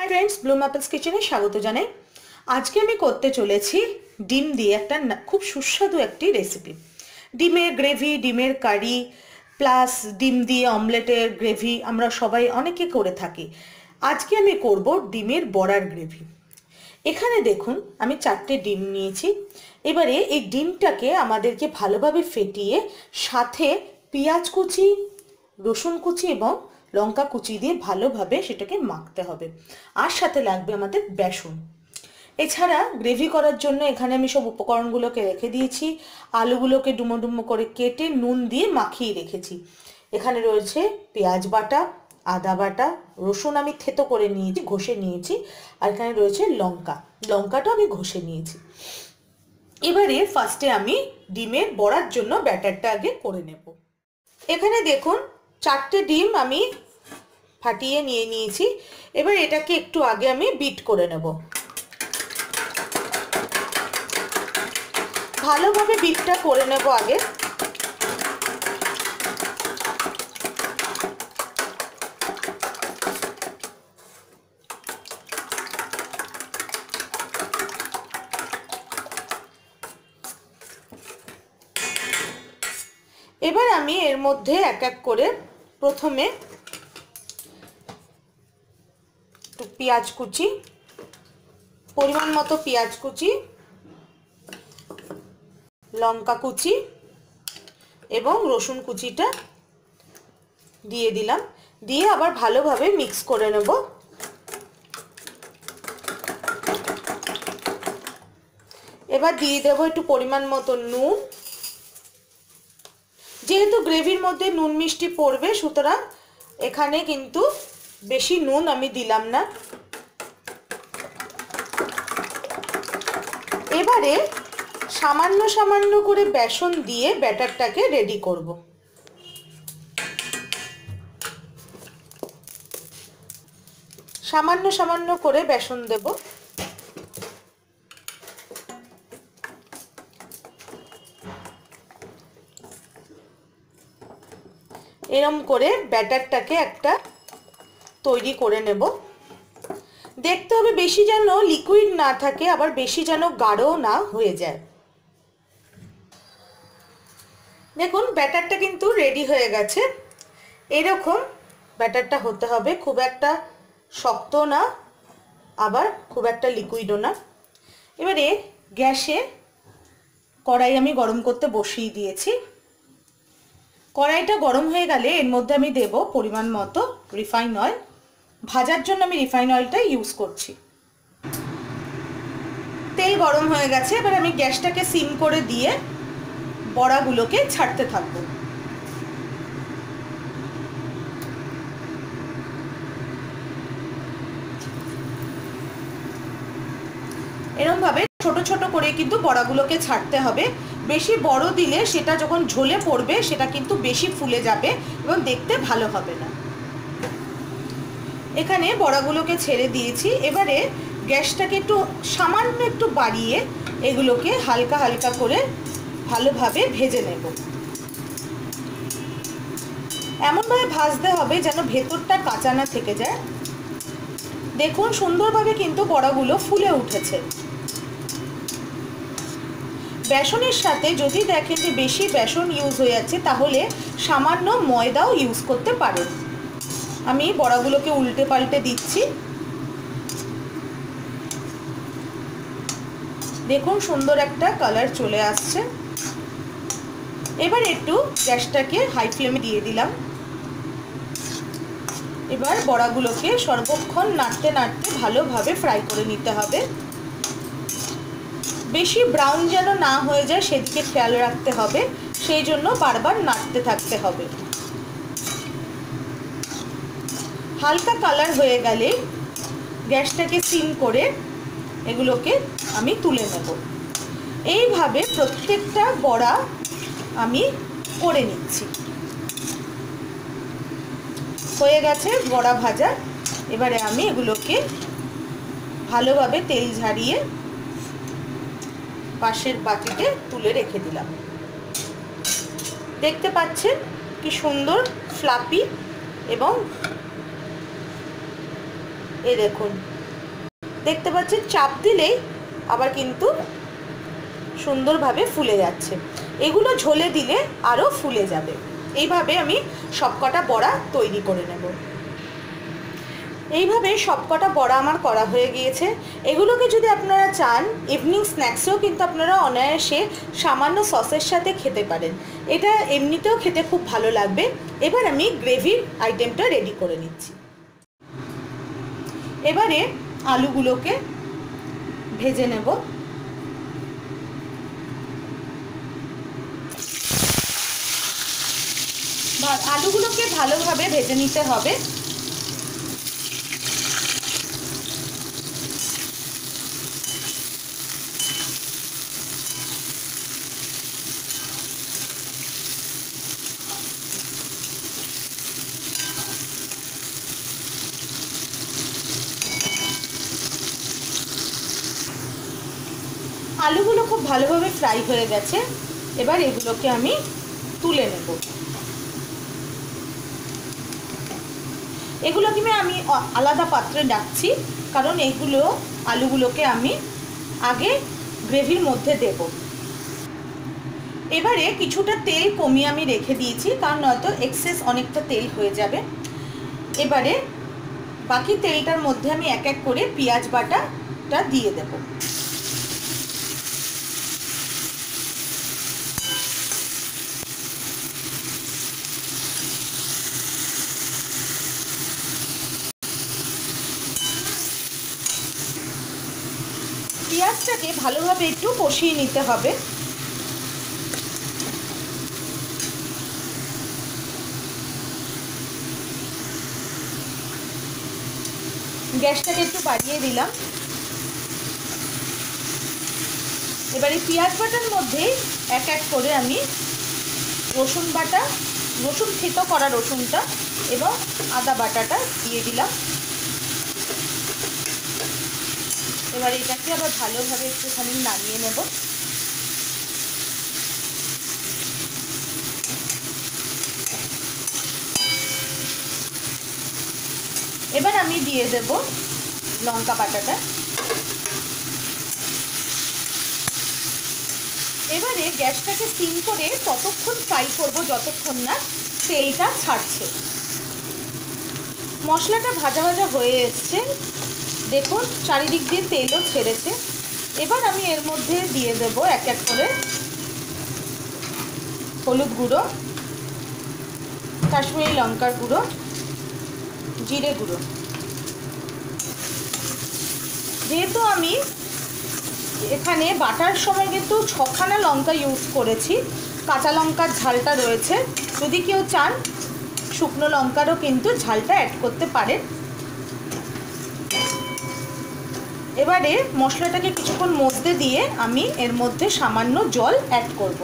Hi friends Bloom apples কিচেনে স্বাগত জানাই। আজকে আমি করতে চলেছি ডিম দিয়ে একটা খুব সুস্বাদু একটি রেসিপি ডিমের গ্রেভি ডিমের কারি প্লাস ডিম দিয়ে অমলেটের গ্রেভি আমরা সবাই অনেকে করে থাকি। আজকে আমি করব ডিমের বড়ার গ্রেভি এখানে দেখুন, আমি চারটে ডিম নিয়েছি। এবারে এই ডিমটাকে আমাদেরকে ভালোভাবে ফেটিয়ে সাথে পেঁয়াজ কুচি, রসুন কুচি এবং লঙ্কা কুচি দিয়ে ভালোভাবে সেটাকে মাখতে হবে। আর সাথে লাগবে আমাদের বেসন। এছাড়া গ্রেভি করার জন্য এখানে আমি সব উপকরণগুলোকে রেখে দিয়েছি। আলুগুলোকে ডুমো ডুমো করে কেটে নুন দিয়ে মাখিয়ে রেখেছি। এখানে রয়েছে পেঁয়াজ বাটা, আদা বাটা, রসুন আমি থেতো করে নিয়েছি, ঘষে নিয়েছি, আর এখানে রয়েছে লঙ্কা। লঙ্কাটা আমি ঘষে নিয়েছি। এবারে ফার্স্টে আমি ডিমের বড়ার জন্য ব্যাটারটা আগে করে নেব। এখানে দেখুন চারটে ডিম আমি ফাটিয়ে নিয়ে নিয়েছি। এবার এটাকে একটু আগে আমি বিট করে নেব। ভালোভাবে বিটটা করে নেব আগে এবার আমি এর মধ্যে এক এক করে প্রথমে একটু পেঁয়াজ কুচি, পরিমাণ মতো পেঁয়াজ কুচি, লঙ্কা কুচি এবং রসুন কুচিটা দিয়ে দিলাম। দিয়ে আবার ভালোভাবে মিক্স করে নেব। এবার দিয়ে দেবো একটু পরিমাণ মতো নুন। যেহেতু গ্রেভির মধ্যে নুন মিষ্টি পড়বে, সুতরাং এখানে কিন্তু বেশি নুন আমি দিলাম না। এবারে সামান্য সামান্য করে বেসন দিয়ে ব্যাটারটাকে রেডি করব। সামান্য সামান্য করে বেসন দেব। এরম করে ব্যাটারটাকে একটা তৈরি করে নেব। দেখতে হবে বেশি যেন লিকুইড না থাকে, আবার বেশি যেন গাঢ় না হয়ে যায়। দেখুন, ব্যাটারটা কিন্তু রেডি হয়ে গেছে। এরকম ব্যাটারটা হতে হবে, খুব একটা শক্ত না, আবার খুব একটা লিকুইডও না। এবারে গ্যাসে কড়াই আমি গরম করতে বসিয়ে দিয়েছি। কড়াইটা গরম হয়ে গেলে এর মধ্যে আমি দেব পরিমাণ মতো রিফাইন অয়েল ভাজার জন্য আমি রিফাইন অয়েলটা ইউজ করছি। তেল গরম হয়ে গেছে, এবার আমি গ্যাসটাকে সিম করে দিয়ে বড়াগুলোকে ছাড়তে থাকব। এরমভাবে ছোট ছোট করে কিন্তু বড়াগুলোকে ছাড়তে হবে। বেশি বড় দিলে সেটা যখন ঝোলে পড়বে, সেটা কিন্তু বেশি ফুলে যাবে এবং দেখতে ভালো হবে না। এখানে বড়াগুলোকে ছেড়ে দিয়েছি। এবারে গ্যাসটাকে একটু সামান্য একটু বাড়িয়ে এগুলোকে হালকা হালকা করে ভালোভাবে ভেজে নেব। এমনভাবে ভাজতে হবে যেন ভেতরটা কাঁচা না থেকে যায়। দেখুন, সুন্দরভাবে কিন্তু বড়াগুলো ফুলে উঠেছে। বেসনের সাথে যদি দেখেন যে বেশি বেসন ইউজ হয়ে যাচ্ছে, তাহলে সামান্য ময়দাও ইউজ করতে পারেন। আমি বড়াগুলোকে উল্টে পাল্টে দিচ্ছি। দেখুন সুন্দর একটা কালার চলে আসছে। এবার একটু গ্যাসটাকে হাই ফ্লেমে দিয়ে দিলাম। এবার বড়াগুলোকে সর্বক্ষণ নাড়তে নাড়তে ভালোভাবে ফ্রাই করে নিতে হবে। বেশি ব্রাউন যেন না হয়ে যায়, সেদিকে খেয়াল রাখতে হবে। সেই জন্য বারবার নাড়তে থাকতে হবে। হালকা কালার হয়ে গেলে গ্যাসটাকে সিম করে এগুলোকে আমি তুলে নেব। এইভাবে প্রত্যেকটা বড়া আমি করে নিচ্ছি। হয়ে গেছে বড়া ভাজা। এবারে আমি এগুলোকে ভালোভাবে তেল ঝারিয়ে পাশের বাটিতে তুলে রেখে দিলাম। দেখতে পাচ্ছেন কি সুন্দর ফ্লাপি এবং এ দেখুন, দেখতে পাচ্ছেন চাপ দিলেই আবার কিন্তু সুন্দরভাবে ফুলে যাচ্ছে। এগুলো ঝোলে দিলে আরও ফুলে যাবে। এইভাবে আমি সবকটা বড়া তৈরি করে নেব। এইভাবে সবকটা বড়া আমার করা হয়ে গিয়েছে। এগুলোকে যদি আপনারা চান ইভিনিং স্ন্যাক্সেও কিন্তু আপনারা অনায়াসে সামান্য সসের সাথে খেতে পারেন। এটা এমনিতেও খেতে খুব ভালো লাগবে। এবার আমি গ্রেভির আইটেমটা রেডি করে নিচ্ছি। এবারে আলুগুলোকে ভেজে নেব। আলুগুলোকে ভালোভাবে ভেজে নিতে হবে। আলুগুলো খুব ভালোভাবে ফ্রাই হয়ে গেছে। এবার এগুলোকে আমি তুলে নেব। এগুলোকে আমি আলাদা পাত্রে ডাকছি, কারণ এগুলো আলুগুলোকে আমি আগে গ্রেভির মধ্যে দেব। এবারে কিছুটা তেল কমিয়ে আমি রেখে দিয়েছি, কারণ নয়তো এক্সেস অনেকটা তেল হয়ে যাবে। এবারে বাকি তেলটার মধ্যে আমি এক এক করে পেঁয়াজ বাটাটা দিয়ে দেবো। পেঁয়াজটাকে ভালোভাবে একটু কষিয়ে নিতে হবে। গ্যাসটাকে একটু বাড়িয়ে দিলাম। এবারে পেঁয়াজ বাটার মধ্যে এক এক করে আমি রসুন বাটা, রসুন থেতো করা রসুনটা এবং আদা বাটাটা দিয়ে দিলাম। এবার এটাকে আবার ভালোভাবে একটুখানি নামিয়ে নেব। এবার আমি দিয়ে দেব লঙ্কা পাটাটা এবারে গ্যাসটাকে সিম করে ততক্ষণ ফ্রাই করব যতক্ষণ না তেলটা ছাড়ছে। মশলাটা ভাজা ভাজা হয়ে এসছে। দেখুন, চারিদিক দিয়ে তেলও ছেড়েছে। এবার আমি এর মধ্যে দিয়ে দেব এক এক করে হলুদ গুঁড়ো, কাশ্মীরি লঙ্কার গুঁড়ো, জিরে গুঁড়ো। যেহেতু আমি এখানে বাটার সময় কিন্তু ছখানা লঙ্কা ইউজ করেছি, কাঁচা লঙ্কার ঝালটা রয়েছে। যদি কেউ চান, শুকনো লঙ্কারও কিন্তু ঝালটা অ্যাড করতে পারেন। এবারে মশলাটাকে কিছুক্ষণ মধ্যে দিয়ে আমি এর মধ্যে সামান্য জল অ্যাড করব।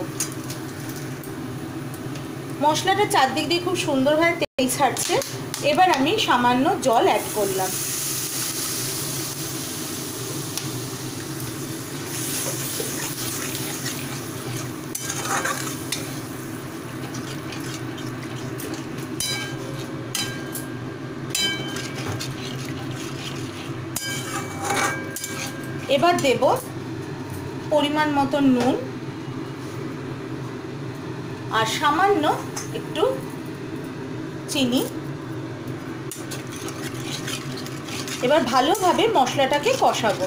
মশলাটা চারদিক দিয়ে খুব সুন্দরভাবে তেল ছাড়ছে। এবার আমি সামান্য জল অ্যাড করলাম। এবার দেব পরিমাণ মতো নুন আর সামান্য একটু চিনি। এবার ভালোভাবে মশলাটাকে কষাবো।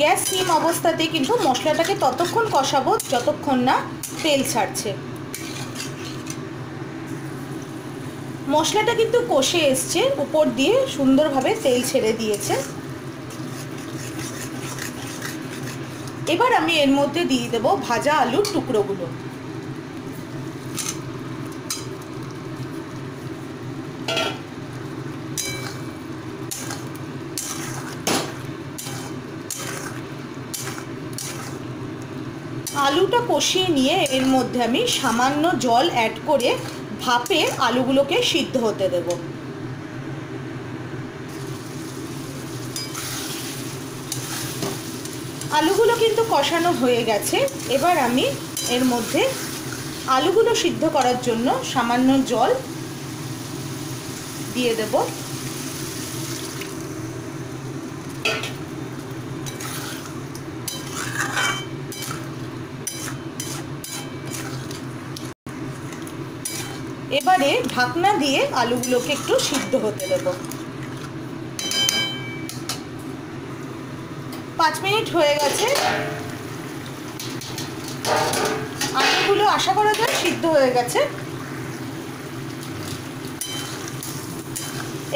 গ্যাস সিম অবস্থাতে কিন্তু মশলাটাকে ততক্ষণ কষাবো যতক্ষণ না তেল ছাড়ছে। মশলাটা কিন্তু কষে এসছে, উপর দিয়ে সুন্দরভাবে তেল ছেড়ে দিয়েছে। এবার আমি এর মধ্যে দিয়ে দেবো ভাজা আলুর টুকরোগুলো। আলুটা কষিয়ে নিয়ে এর মধ্যে আমি সামান্য জল অ্যাড করে ভাপে আলুগুলোকে সিদ্ধ হতে দেব। আলুগুলো কিন্তু কষানো হয়ে গেছে। এবার আমি এর মধ্যে আলুগুলো সিদ্ধ করার জন্য সামান্য জল দিয়ে দেব। এবারে ঢাকনা দিয়ে আলুগুলোকে একটু সিদ্ধ হতে দেবো। পাঁচ মিনিট হয়ে গেছে। আলুগুলো আশা করা যায় সিদ্ধ হয়ে গেছে।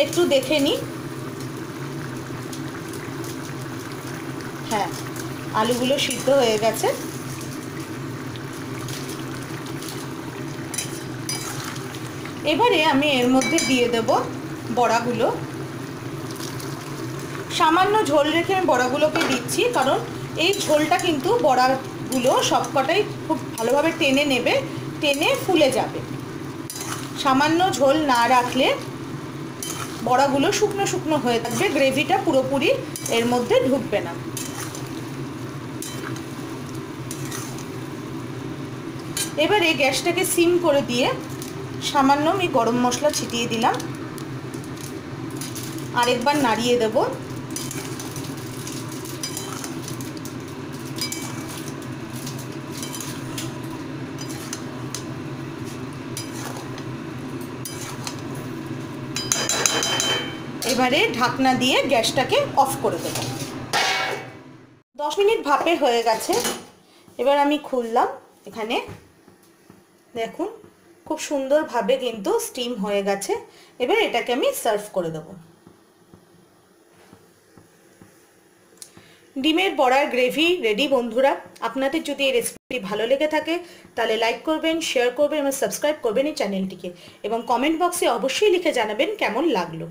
একটু দেখে নিই হ্যাঁ আলুগুলো সিদ্ধ হয়ে গেছে। এবারে আমি এর মধ্যে দিয়ে দেব বড়াগুলো। সামান্য ঝোল রেখে আমি বড়াগুলোকে দিচ্ছি, কারণ এই ঝোলটা কিন্তু বড়াগুলো সবকটাই খুব ভালোভাবে টেনে নেবে, টেনে ফুলে যাবে। সামান্য ঝোল না রাখলে বড়াগুলো শুকনো শুকনো হয়ে থাকবে, গ্রেভিটা পুরোপুরি এর মধ্যে ঢুকবে না। এবারে গ্যাসটাকে সিম করে দিয়ে সামান্য আমি গরম মশলা ছিটিয়ে দিলাম। আরেকবার নাড়িয়ে দেব। এবারে ঢাকনা দিয়ে গ্যাসটাকে অফ করে দেব। দশ মিনিট ভাপে হয়ে গেছে। এবার আমি খুললাম। এখানে দেখুন, খুব সুন্দরভাবে কিন্তু স্টিম হয়ে গেছে। এবার এটাকে আমি সার্ভ করে দেবো। ডিমের বড়ার গ্রেভি রেডি, বন্ধুরা। আপনাদের যদি এই রেসিপিটি ভালো লেগে থাকে, তাহলে লাইক করবেন, শেয়ার করবেন এবং সাবস্ক্রাইব করবেন এই চ্যানেলটিকে। এবং কমেন্ট বক্সে অবশ্যই লিখে জানাবেন কেমন লাগল।